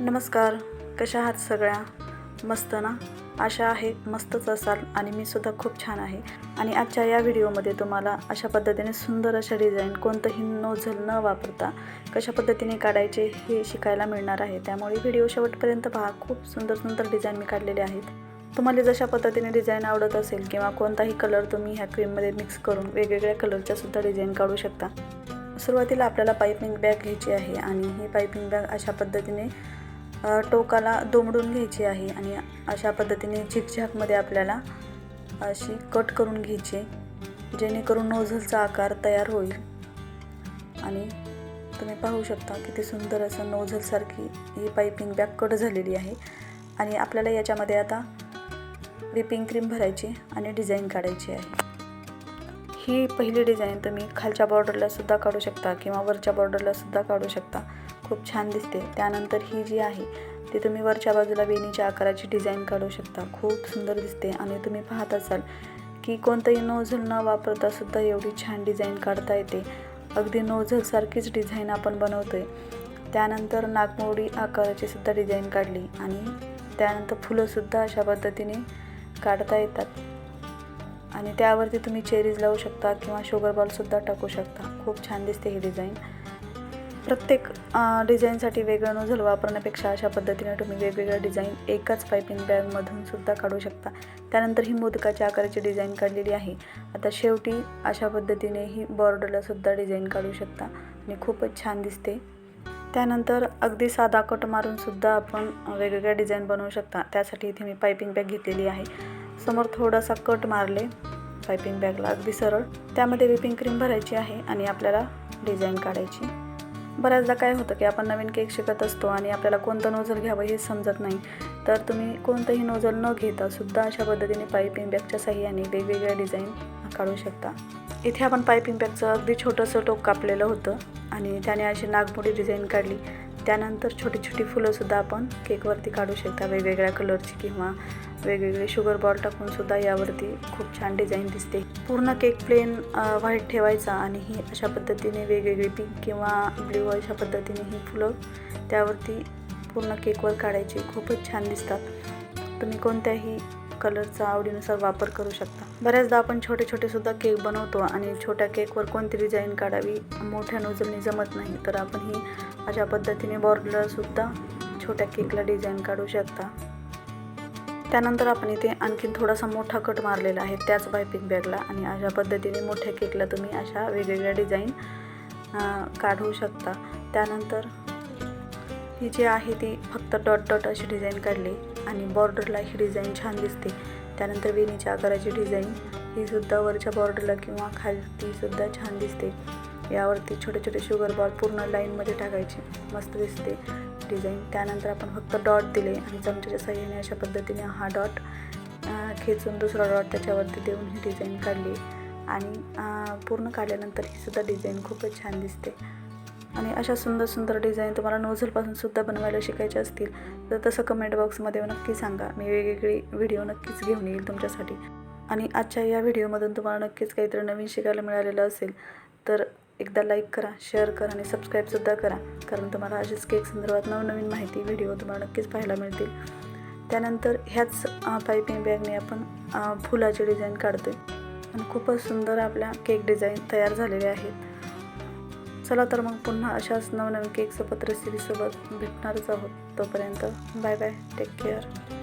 नमस्कार कशा आहात सगळ्या? मस्त ना? आशा आहे मस्तच असाल आणि मी सुद्धा खूप छान आहे. आणि आजच्या या व्हिडिओमध्ये तुम्हाला अशा पद्धतीने सुंदर अशा डिझाईन कोणतंही नोझल न वापरता कशा पद्धतीने काढायचे हे शिकायला मिळणार आहे. त्यामुळे व्हिडिओ शेवटपर्यंत पहा. खूप सुंदर सुंदर डिझाईन मी काढलेले आहेत. तुम्हाला जशा पद्धतीने डिझाईन आवडत असेल किंवा कोणताही कलर तुम्ही ह्या क्रीममध्ये मिक्स करून वेगवेगळ्या कलरच्या सुद्धा डिझाईन काढू शकता. सुरुवातीला आपल्याला पायपिंग बॅग घ्यायची आहे आणि ही पायपिंग बॅग अशा पद्धतीने टोकाला दोमडून घ्यायची आहे आणि अशा पद्धतीने झिकझॅकमध्ये आपल्याला अशी कट करून घ्यायची जेणेकरून नोझलचा आकार तयार होईल. आणि तुम्ही पाहू शकता किती सुंदर असं नोझलसारखी ही पायपिंग बॅग कट झालेली आहे. आणि आपल्याला याच्यामध्ये आता व्हिपिंग क्रीम भरायची आणि डिझाईन काढायची आहे. ही पहिली डिझाईन तुम्ही खालच्या बॉर्डरला सुद्धा काढू शकता किंवा वरच्या बॉर्डरलासुद्धा काढू शकता. खूप छान दिसते. त्यानंतर ही जी आहे ती तुम्ही वरच्या बाजूला वेणीच्या आकाराची डिझाईन काढू शकता. खूप सुंदर दिसते आणि तुम्ही पाहत असाल की कोणतंही नोझल न वापरता सुद्धा एवढी छान डिझाईन काढता येते. अगदी नोझलसारखीच डिझाईन आपण बनवतो आहे त्यानंतर नागमोडी आकाराची सुद्धा डिझाईन काढली आणि त्यानंतर फुलंसुद्धा अशा पद्धतीने काढता येतात. आणि त्यावरती तुम्ही चेरीज लावू शकता किंवा शुगर बॉलसुद्धा टाकू शकता. खूप छान दिसते ही डिझाईन प्रत्येक डिझाईनसाठी वेगळं नोझल वापरण्यापेक्षा अशा पद्धतीने तुम्ही वेगवेगळ्या डिझाईन एकाच पायपिंग बॅगमधून सुद्धा काढू शकता. त्यानंतर ही मोदकाच्या आकाराची डिझाईन काढलेली आहे. आता शेवटी अशा पद्धतीने ही बॉर्डरलासुद्धा डिझाईन काढू शकता. आणि खूपच छान दिसते. त्यानंतर अगदी साधा कट मारूनसुद्धा आपण वेगवेगळ्या डिझाईन बनवू शकता. त्यासाठी इथे मी पायपिंग बॅग घेतलेली आहे. समोर थोडासा कट मारले. पायपिंग बॅगला अगदी सरळ. त्यामध्ये व्हिपिंग क्रीम भरायची आहे आणि आपल्याला डिझाईन काढायची. बऱ्याचदा काय होतं की आपण नवीन केक शिकत असतो आणि आपल्याला कोणतं नोझल घ्यावं हे समजत नाही. तर तुम्ही कोणतंही नोझल न घेता सुद्धा अशा पद्धतीने पायपिंग बॅगच्या साह्याने वेगवेगळ्या डिझाईन काढू शकता. इथे आपण पायपिंग बॅगचं अगदी छोटंसं टोक कापलेलं होतं आणि त्याने अशी नागमोडी डिझाईन काढली. त्यानंतर छोटी छोटी फुलंसुद्धा आपण केकवरती काढू शकता. वेगवेगळ्या कलरची किंवा वेगवेगळे शुगर बॉल टाकूनसुद्धा यावरती खूप छान डिझाईन दिसते. पूर्ण केक प्लेन व्हाईट ठेवायचा आणि ही अशा पद्धतीने वेगवेगळी पिंक किंवा ब्ल्यू अशा पद्धतीने ही फुलं त्यावरती पूर्ण केकवर काढायची खूपच छान दिसतात. तुम्ही कोणत्याही कलरचा आवडीनुसार वापर करू शकता. बऱ्याचदा आपण छोटे छोटे सुद्धा केक बनवतो आणि छोट्या केकवर कोणती डिझाईन काढावी मोठ्या नोजलने जमत नाही तर आपण ही अशा पद्धतीने बॉर्डरसुद्धा छोट्या केकला डिझाईन काढू शकता. त्यानंतर आपण इथे आणखीन थोडासा मोठा कट मारलेला आहे त्याच बायपिक बॅगला आणि अशा पद्धतीने मोठ्या केकला तुम्ही अशा वेगवेगळ्या डिझाईन काढू शकता. त्यानंतर ही जी आहे ती फक्त डॉट डॉट अशी डिझाईन काढली आणि बॉर्डरला ही डिझाईन छान दिसते. त्यानंतर वेणीच्या आकाराची डिझाईन ही सुद्धा वरच्या बॉर्डरला किंवा खालती सुद्धा छान दिसते. यावरती छोटे छोटे शुगर बॉल पूर्ण लाईनमध्ये टाकायचे मस्त दिसते डिझाईन. त्यानंतर आपण फक्त डॉट दिले आणि चमच्याच्या साह्याने अशा पद्धतीने हा डॉट खेचून दुसरा डॉट त्याच्यावरती देऊन ही डिझाईन काढली. आणि पूर्ण काढल्यानंतर ही सुद्धा डिझाईन खूपच छान दिसते. आणि अशा सुंदर सुंदर डिझाईन तुम्हाला नोझलपासून सुद्धा बनवायला शिकायचे असतील तर तसं कमेंट बॉक्समध्ये नक्की सांगा. मी वेगवेगळी व्हिडिओ नक्कीच घेऊन येईल तुमच्यासाठी. आणि आजच्या या व्हिडिओमधून तुम्हाला नक्कीच काहीतरी नवीन शिकायला मिळालेलं असेल तर एकदा लाईक करा शेअर करा आणि सबस्क्राईबसुद्धा करा. कारण तुम्हाला अशीच केक संदर्भात नवनवीन माहिती व्हिडिओ तुम्हाला नक्कीच पाहायला मिळतील. त्यानंतर ह्याच पायपिंग बॅगने आपण फुलाची डिझाईन काढतो आहे आणि खूपच सुंदर आपल्या केक डिझाईन तयार झालेले आहेत. चला तर मग पुन्हा अशाच नवनवीन केकसोबत रेसिपीसोबत भेटणारच आहोत तोपर्यंत बाय बाय टेक केअर